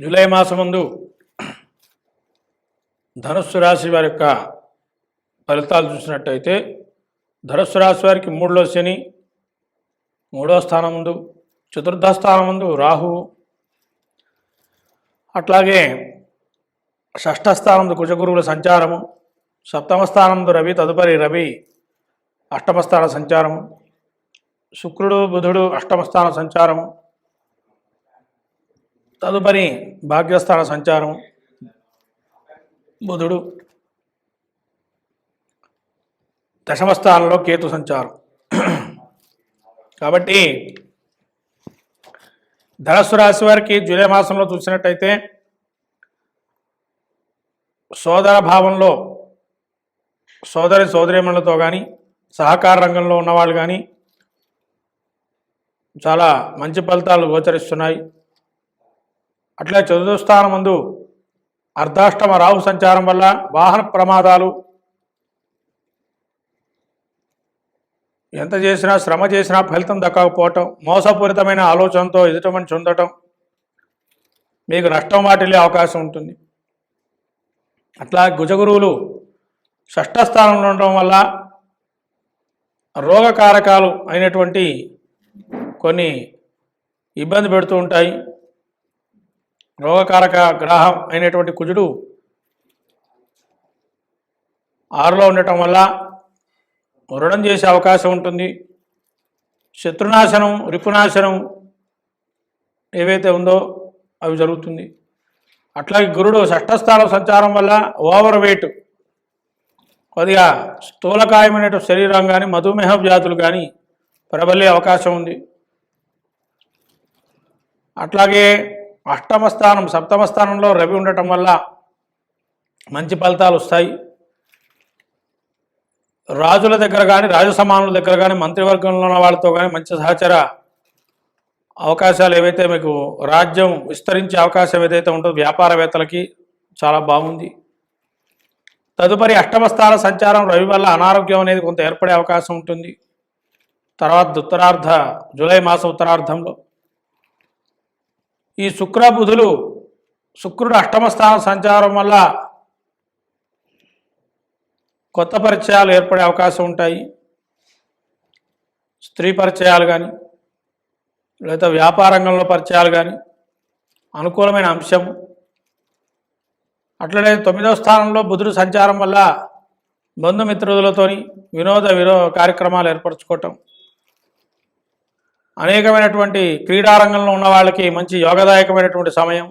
July మాసమందు ధనుస్సు రాశి వారి యొక్క ఫలితాలు చూసినట్టయితే ధనుస్సు రాశి వారికి మూడులో శని మూడో స్థానం ముందు చతుర్థ స్థానం ముందు రాహు అట్లాగే షష్ఠ స్థానం కుజగురువుల సంచారము సప్తమ స్థానం రవి తదుపరి రవి అష్టమ స్థాన సంచారము శుక్రుడు బుధుడు అష్టమ స్థాన సంచారము తదుపరి భాగ్యస్థాన సంచారం. బుధుడు దశమస్థానంలో కేతు సంచారం. కాబట్టి ధనస్సు రాశి వారికి జూలై మాసంలో చూసినట్టయితే సోదర భావంలో సోదరి సోదరిమణులతో కానీ సహకార రంగంలో ఉన్నవాళ్ళు కానీ చాలా మంచి ఫలితాలు గోచరిస్తున్నాయి. అట్లా చతుర్థస్థానం ముందు అర్ధాష్టమ రాహు సంచారం వల్ల వాహన ప్రమాదాలు ఎంత చేసినా శ్రమ చేసినా ఫలితం దక్కకపోవటం మోసపూరితమైన ఆలోచనతో ఎదుటమని చెందటం మీకు నష్టం వాటిల్లే అవకాశం ఉంటుంది. అట్లా గుజగురువులు షష్ఠ స్థానంలో ఉండడం వల్ల రోగకారకాలు అయినటువంటి కొన్ని ఇబ్బంది పెడుతూ ఉంటాయి. రోగకారక గ్రహం అయినటువంటి కుజుడు ఆరులో ఉండటం వల్ల రుణం చేసే అవకాశం ఉంటుంది. శత్రునాశనం రిపునాశనం ఏవైతే ఉందో అవి జరుగుతుంది. అట్లాగే గురుడు షష్ఠస్థానం సంచారం వల్ల ఓవర్ వెయిట్ కొద్దిగా స్థూలకాయమైన శరీరం కానీ మధుమేహ వ్యాధులు కానీ ప్రబలే అవకాశం ఉంది. అట్లాగే అష్టమ స్థానం సప్తమ స్థానంలో రవి ఉండటం వల్ల మంచి ఫలితాలు వస్తాయి. రాజుల దగ్గర కానీ రాజసమానుల దగ్గర కానీ మంత్రివర్గంలో ఉన్న వాళ్ళతో కానీ మంచి సహచర అవకాశాలు ఏవైతే మీకు రాజ్యం విస్తరించే అవకాశం ఏదైతే ఉంటుందో వ్యాపారవేత్తలకి చాలా బాగుంది. తదుపరి అష్టమ స్థాన సంచారం రవి వల్ల అనారోగ్యం అనేది కొంత ఏర్పడే అవకాశం ఉంటుంది. తర్వాత ఉత్తరార్ధ జూలై మాసం ఉత్తరార్ధంలో ఈ శుక్ర బుధులు శుక్రుడు అష్టమ స్థాన సంచారం వల్ల కొత్త పరిచయాలు ఏర్పడే అవకాశం ఉంటాయి. స్త్రీ పరిచయాలు కానీ లేదా వ్యాపారంగంలో పరిచయాలు కానీ అనుకూలమైన అంశం. అట్లనే తొమ్మిదవ స్థానంలో బుధుడు సంచారం వల్ల బంధుమిత్రులతోని వినోద వినో కార్యక్రమాలు ఏర్పరచుకోవటం. అనేకమైనటువంటి క్రీడారంగంలో ఉన్న వాళ్ళకి మంచి యోగదాయకమైనటువంటి సమయం.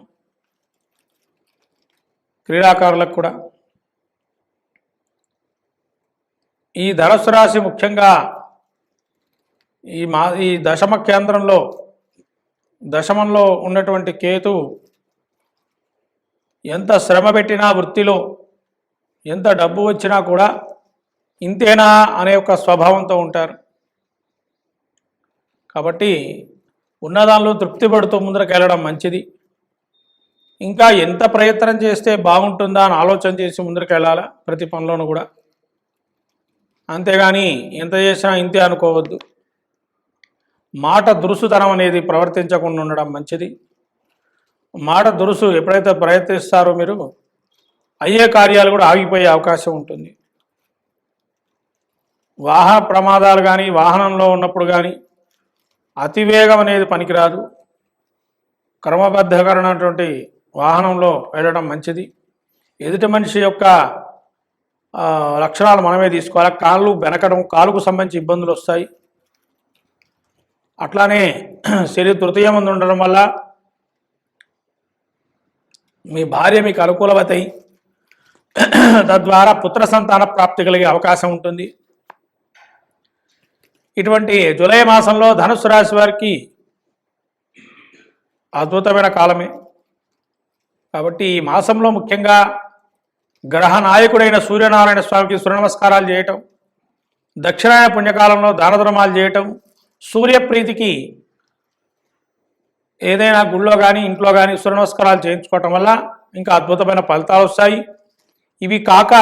క్రీడాకారులకు కూడా. ఈ ధనస్సు రాశి ముఖ్యంగా ఈ మా ఈ దశమ కేంద్రంలో దశమంలో ఉన్నటువంటి కేతు ఎంత శ్రమ పెట్టినా వృత్తిలో ఎంత డబ్బు వచ్చినా కూడా ఇంతేనా అనే ఒక స్వభావంతో ఉంటారు. కాబట్టి ఉన్నదానిలో తృప్తి పడుతూ ముందరకు వెళ్ళడం మంచిది. ఇంకా ఎంత ప్రయత్నం చేస్తే బాగుంటుందా అని ఆలోచన చేసి ముందరకు వెళ్ళాలా ప్రతి పనిలోనూ కూడా. అంతేగాని ఎంత చేసినా ఇంతే అనుకోవద్దు. మాట దురుసుతనం అనేది ప్రవర్తించకుండా ఉండడం మంచిది. మాట దురుసు ఎప్పుడైతే ప్రయత్నిస్తారో మీరు అయ్యే కార్యాలు కూడా ఆగిపోయే అవకాశం ఉంటుంది. వాహన ప్రమాదాలు కానీ వాహనంలో ఉన్నప్పుడు కానీ అతివేగం అనేది పనికిరాదు. క్రమబద్ధకరమైనటువంటి వాహనంలో వెళ్ళడం మంచిది. ఎదుటి మనిషి యొక్క లక్షణాలు మనమే తీసుకోవాలి. కాళ్ళు వెనకడం కాలుకు సంబంధించి ఇబ్బందులు వస్తాయి. అట్లానే శరీర తృతీయ మంది ఉండడం వల్ల మీ భార్య మీకు అనుకూలమతాయి తద్వారా పుత్ర సంతాన ప్రాప్తి కలిగే అవకాశం ఉంటుంది. ఇటువంటి జూలై మాసంలో ధనుసు రాశి వారికి అద్భుతమైన కాలమే. కాబట్టి ఈ మాసంలో ముఖ్యంగా గ్రహ నాయకుడైన సూర్యనారాయణ స్వామికి సూర్య నమస్కారాలు చేయటం దక్షిణాయన పుణ్యకాలంలో దానధర్మాలు చేయటం సూర్యప్రీతికి ఏదైనా గుళ్ళో కానీ ఇంట్లో కానీ సూర్య నమస్కారాలు చేయించుకోవటం వల్ల ఇంకా అద్భుతమైన ఫలితాలు వస్తాయి. ఇవి కాక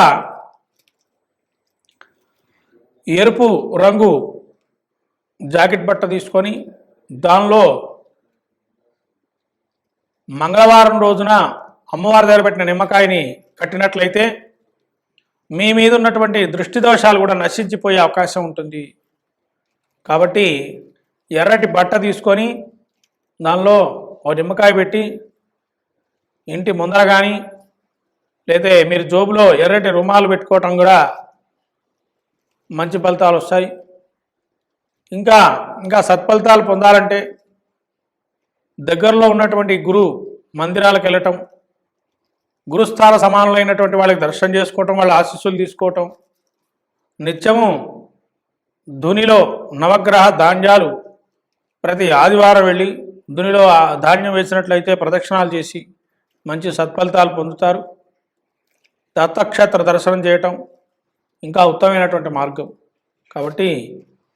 ఎరుపు రంగు జాకెట్ బట్ట తీసుకొని దానిలో మంగళవారం రోజున అమ్మవారి దగ్గర పెట్టిన నిమ్మకాయని కట్టినట్లయితే మీ మీద ఉన్నటువంటి దృష్టి దోషాలు కూడా నశించిపోయే అవకాశం ఉంటుంది. కాబట్టి ఎర్రటి బట్ట తీసుకొని దానిలో ఒక నిమ్మకాయ పెట్టి ఇంటి ముందర కానీ లేదా మీరు జోబులో ఎర్రటి రుమాలు పెట్టుకోవటం కూడా మంచి ఫలితాలు వస్తాయి. ఇంకా ఇంకా సత్ఫలితాలు పొందాలంటే దగ్గరలో ఉన్నటువంటి గురు మందిరాలకు వెళ్ళటం గురుస్థాన సమానులైనటువంటి వాళ్ళకి దర్శనం చేసుకోవటం వాళ్ళ ఆశీస్సులు తీసుకోవటం నిత్యము ధునిలో నవగ్రహ ధాన్యాలు ప్రతి ఆదివారం వెళ్ళి ధునిలో ఆ ధాన్యం వేసినట్లయితే ప్రదక్షిణాలు చేసి మంచి సత్ఫలితాలు పొందుతారు. దత్తక్షేత్ర దర్శనం చేయటం ఇంకా ఉత్తమమైనటువంటి మార్గం. కాబట్టి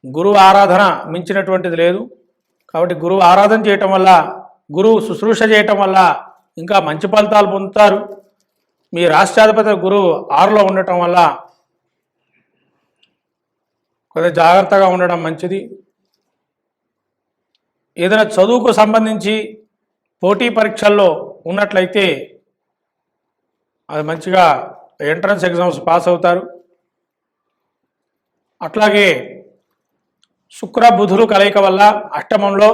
గురువు ఆరాధన మించినటువంటిది లేదు. కాబట్టి గురువు ఆరాధన చేయటం వల్ల గురువు శుశ్రూష చేయటం వల్ల ఇంకా మంచి ఫలితాలు పొందుతారు. మీ రాష్ట్రాధిపతి గురువు ఆరులో ఉండటం వల్ల కొద్దిగా జాగ్రత్తగా ఉండడం మంచిది. ఏదైనా చదువుకు సంబంధించి పోటీ పరీక్షల్లో ఉన్నట్లయితే అది మంచిగా ఎంట్రన్స్ ఎగ్జామ్స్ పాస్ అవుతారు. అట్లాగే శుక్ర బుధులు కలయిక వల్ల అష్టమంలో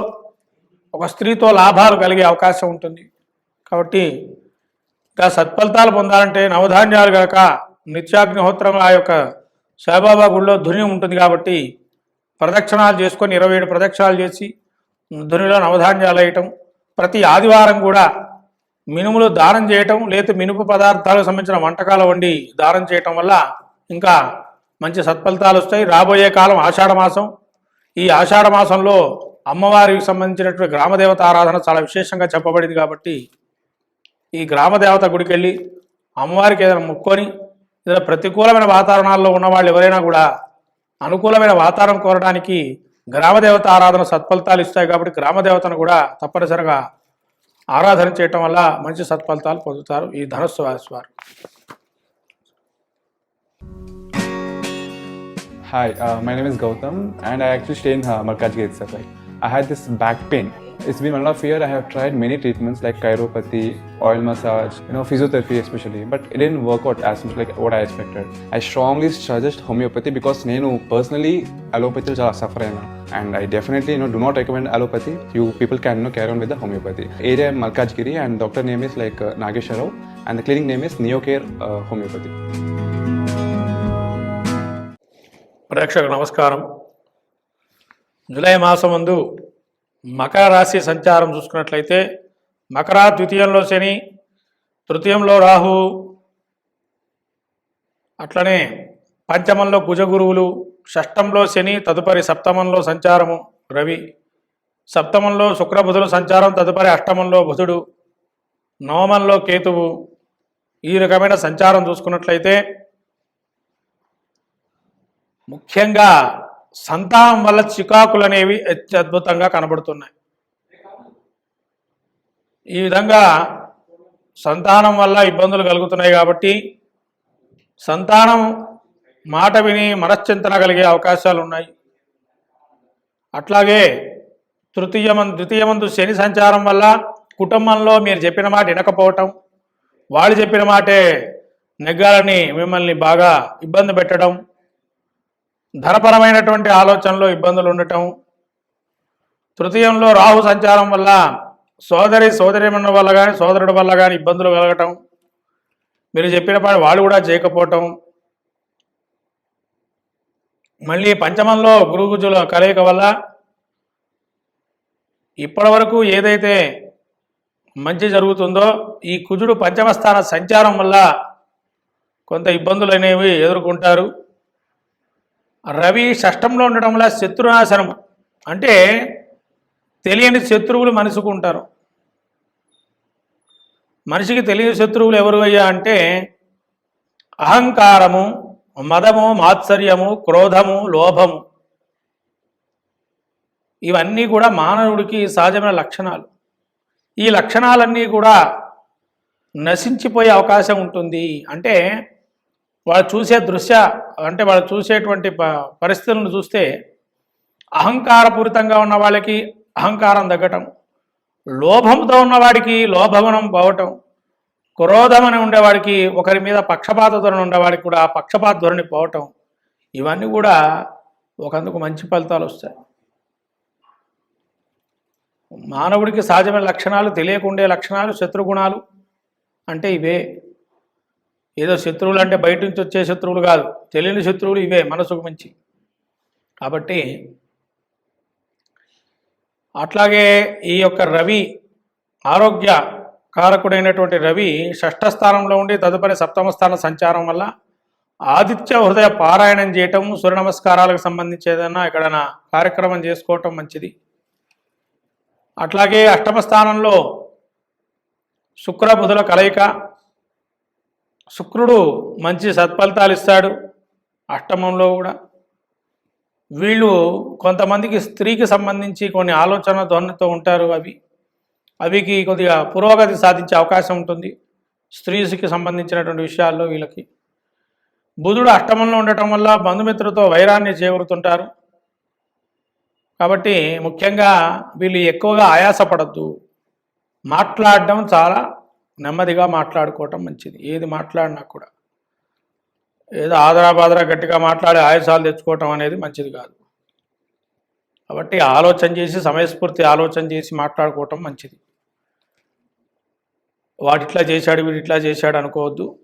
ఒక స్త్రీతో లాభాలు కలిగే అవకాశం ఉంటుంది. కాబట్టి ఇంకా సత్ఫలితాలు పొందాలంటే నవధాన్యాలు గనక నిత్యాగ్నిహోత్రం ఆ యొక్క సాయిబాబా గుడిలో ధుని ఉంటుంది కాబట్టి ప్రదక్షిణాలు చేసుకొని ఇరవై ఏడు ప్రదక్షిణాలు చేసి ధునిలో నవధాన్యాలు వేయటం ప్రతి ఆదివారం కూడా మినుములు దానం చేయటం లేదా మినుపు పదార్థాలకు సంబంధించిన వంటకాలు వండి దానం చేయటం వల్ల ఇంకా మంచి సత్ఫలితాలు వస్తాయి. రాబోయే కాలం ఆషాఢ మాసం ఈ ఆషాఢ మాసంలో అమ్మవారికి సంబంధించినటువంటి గ్రామదేవత ఆరాధన చాలా విశేషంగా చెప్పబడింది కాబట్టి ఈ గ్రామదేవత గుడికి వెళ్ళి అమ్మవారికి ఏదైనా ముక్కొని ఏదైనా ప్రతికూలమైన వాతావరణాల్లో ఉన్న వాళ్ళు ఎవరైనా కూడా అనుకూలమైన వాతావరణం కోరడానికి గ్రామదేవత ఆరాధన సత్ఫలితాలు ఇస్తాయి కాబట్టి గ్రామదేవతను కూడా తప్పనిసరిగా ఆరాధన చేయటం వల్ల మంచి సత్ఫలితాలు పొందుతారు ఈ ధనస్సు వారు. Hi, uh, my name is Gautam, and I actually stay in uh, Malkajgiri itself. Like, I had this back pain. It's been one and a half year. I have tried many treatments like chiropathy, oil massage, you know, physiotherapy especially, but it didn't work out as much like what I expected. I strongly suggest homeopathy because నేను personally allopathy చాలా suffer అయినా and I definitely you know do not recommend allopathy. You people can you know, carry on with the homeopathy. Area Malkajgiri and doctor name is like uh, Nagesha Rao and the clinic name is Neocare uh, Homeopathy. ప్రేక్షకు నమస్కారం. July మాసం ముందు మకర రాశి సంచారం చూసుకున్నట్లయితే మకర ద్వితీయంలో శని తృతీయంలో రాహు అట్లనే పంచమంలో కుజగురువులు షష్టంలో శని తదుపరి సప్తమంలో సంచారము రవి సప్తమంలో శుక్రబుధుల సంచారం తదుపరి అష్టమంలో బుధుడు నవమంలో కేతువు ఈ రకమైన సంచారం చూసుకున్నట్లయితే ముఖ్యంగా సంతానం వల్ల చికాకులు అనేవి అత్యద్భుతంగా కనబడుతున్నాయి. ఈ విధంగా సంతానం వల్ల ఇబ్బందులు కలుగుతున్నాయి కాబట్టి సంతానం మాట విని మనశ్చింతన కలిగే అవకాశాలు ఉన్నాయి. అట్లాగే తృతీయమం ద్వితీయమందు శని సంచారం వల్ల కుటుంబంలో మీరు చెప్పిన మాట వినకపోవటం వాళ్ళు చెప్పిన మాటే నెగ్గాలని మిమ్మల్ని బాగా ఇబ్బంది పెట్టడం ధనపరమైనటువంటి ఆలోచనలో ఇబ్బందులు ఉండటం తృతీయంలో రాహు సంచారం వల్ల సోదరి సోదరిమన్న వల్ల కానీ సోదరుడి వల్ల కానీ ఇబ్బందులు కలగటం మీరు చెప్పిన పని వాళ్ళు కూడా చేయకపోవటం మళ్ళీ పంచమంలో గురుగుజుల కలయిక వల్ల ఇప్పటి వరకు ఏదైతే మంచి జరుగుతుందో ఈ కుజుడు పంచమస్థాన సంచారం వల్ల కొంత ఇబ్బందులు అనేవి ఎదుర్కొంటారు. రవి షష్టంలో ఉండడం వల్ల శత్రునాశనం అంటే తెలియని శత్రువులు మనసుకు ఉంటారు. మనిషికి తెలియని శత్రువులు ఎవరు అయ్యా అంటే అహంకారము మదము మాత్సర్యము క్రోధము లోభము. ఇవన్నీ కూడా మానవుడికి సహజమైన లక్షణాలు. ఈ లక్షణాలన్నీ కూడా నశించిపోయే అవకాశం ఉంటుంది. అంటే వాళ్ళు చూసే దృశ్య అంటే వాళ్ళు చూసేటువంటి ప పరిస్థితులను చూస్తే అహంకారపూరితంగా ఉన్న వాళ్ళకి అహంకారం తగ్గటం లోభంతో ఉన్నవాడికి లోభవనం పోవటం క్రోధమని ఉండేవాడికి ఒకరి మీద పక్షపాత ధోరణి ఉండేవాడికి కూడా పక్షపాత ధోరణి పోవటం ఇవన్నీ కూడా ఒకందుకు మంచి ఫలితాలు వస్తాయి. మానవుడికి సహజమైన లక్షణాలు తెలియకుండే లక్షణాలు శత్రుగుణాలు అంటే ఇవే. ఏదో శత్రువులు అంటే బయట నుంచి వచ్చే శత్రువులు కాదు. తెలియని శత్రువులు ఇవే మనసుకు మించి. కాబట్టి అట్లాగే ఈ యొక్క రవి ఆరోగ్య కారకుడైనటువంటి రవి షష్ఠ స్థానంలో ఉండి తదుపరి సప్తమ స్థాన సంచారం వల్ల ఆదిత్య హృదయ పారాయణం చేయటం సూర్య నమస్కారాలకు సంబంధించి ఏదైనా ఎక్కడైనా కార్యక్రమం చేసుకోవటం మంచిది. అట్లాగే అష్టమ స్థానంలో శుక్ర బుధుల కలయిక శుక్రుడు మంచి సత్ఫలితాలు ఇస్తాడు అష్టమంలో కూడా. వీళ్ళు కొంతమందికి స్త్రీకి సంబంధించి కొన్ని ఆలోచన ధోరణితో ఉంటారు అవి. అవికి కొద్దిగా పురోగతి సాధించే అవకాశం ఉంటుంది. స్త్రీకి సంబంధించినటువంటి విషయాల్లో వీళ్ళకి. బుధుడు అష్టమంలో ఉండటం వల్ల బంధుమిత్రులతో వైరాన్ని చేకూరుతుంటారు. కాబట్టి ముఖ్యంగా వీళ్ళు ఎక్కువగా ఆయాసపడద్దు. మాట్లాడడం చాలా నెమ్మదిగా మాట్లాడుకోవటం మంచిది. ఏది మాట్లాడినా కూడా. ఏదో ఆదరా బాదరా గట్టిగా మాట్లాడి ఆయాసాలు తెచ్చుకోవటం అనేది మంచిది కాదు. కాబట్టి ఆలోచన చేసి సమయస్ఫూర్తి ఆలోచన చేసి మాట్లాడుకోవటం మంచిది. వాడిట్లా చేశాడు వీడు చేశాడు అనుకోవద్దు.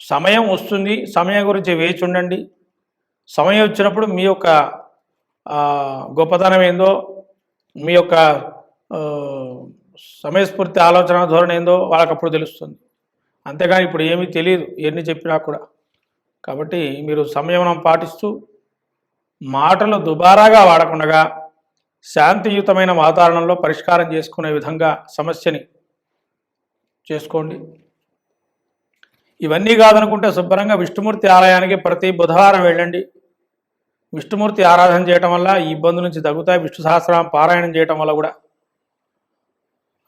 సమయం వస్తుంది. సమయం గురించి వేచి ఉండండి. సమయం వచ్చినప్పుడు మీ యొక్క గొప్పతనం ఏందో మీ యొక్క సమయస్ఫూర్తి ఆలోచన ధోరణి ఏందో వాళ్ళకి అప్పుడు తెలుస్తుంది. అంతేగాని ఇప్పుడు ఏమీ తెలియదు ఎన్ని చెప్పినా కూడా. కాబట్టి మీరు సంయమనం పాటిస్తూ మాటలు దుబారాగా వాడకుండా శాంతియుతమైన వాతావరణంలో పరిష్కారం చేసుకునే విధంగా సమస్యని చేసుకోండి. ఇవన్నీ కాదనుకుంటే శుభ్రంగా విష్ణుమూర్తి ఆలయానికి ప్రతి బుధవారం వెళ్ళండి. విష్ణుమూర్తి ఆరాధన చేయటం వల్ల ఈ ఇబ్బంది నుంచి తగ్గుతాయి. విష్ణు సహస్రం పారాయణం చేయటం వల్ల కూడా.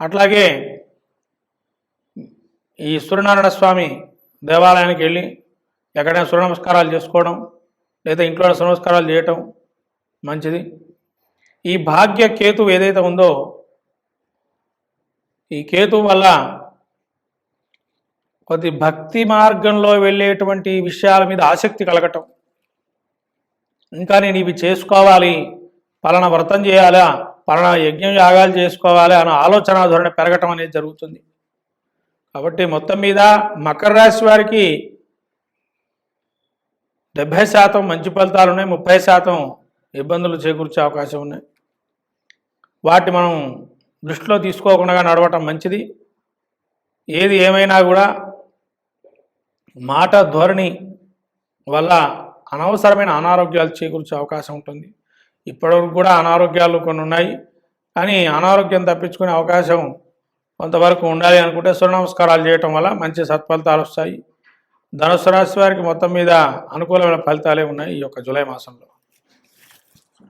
అట్లాగే ఈ సూర్యనారాయణ స్వామి దేవాలయానికి వెళ్ళి ఎక్కడైనా సూర్య నమస్కారాలు చేసుకోవడం లేదా ఇంట్లో సూర్య నమస్కారాలు చేయటం మంచిది. ఈ భాగ్య కేతు ఏదైతే ఉందో ఈ కేతు వల్ల కొద్ది భక్తి మార్గంలో వెళ్ళేటువంటి విషయాల మీద ఆసక్తి కలగటం. ఇంకా నేను ఇవి చేసుకోవాలి పలానా వ్రతం చేయాలా పలానా యజ్ఞం యాగాలు చేసుకోవాలి అన్న ఆలోచన ధోరణి పెరగటం అనేది జరుగుతుంది. కాబట్టి మొత్తం మీద మకర రాశి వారికి డెబ్భై శాతం మంచి ఫలితాలు ఉన్నాయి. ముప్పై శాతం ఇబ్బందులు చేకూర్చే అవకాశం ఉన్నాయి. వాటి మనం దృష్టిలో తీసుకోకుండా నడవటం మంచిది. ఏది ఏమైనా కూడా మాట ధోరణి వల్ల అనవసరమైన అనారోగ్యాలు చేకూర్చే అవకాశం ఉంటుంది. ఇప్పటివరకు కూడా అనారోగ్యాలు కొన్ని ఉన్నాయి. కానీ అనారోగ్యం తప్పించుకునే అవకాశం కొంతవరకు ఉండాలి అనుకుంటే సూర్య నమస్కారాలు చేయటం వల్ల మంచి సత్ఫలితాలు వస్తాయి. ధనుసు రాశి వారికి మొత్తం మీద అనుకూలమైన ఫలితాలే ఉన్నాయి ఈ యొక్క జూలై మాసంలో.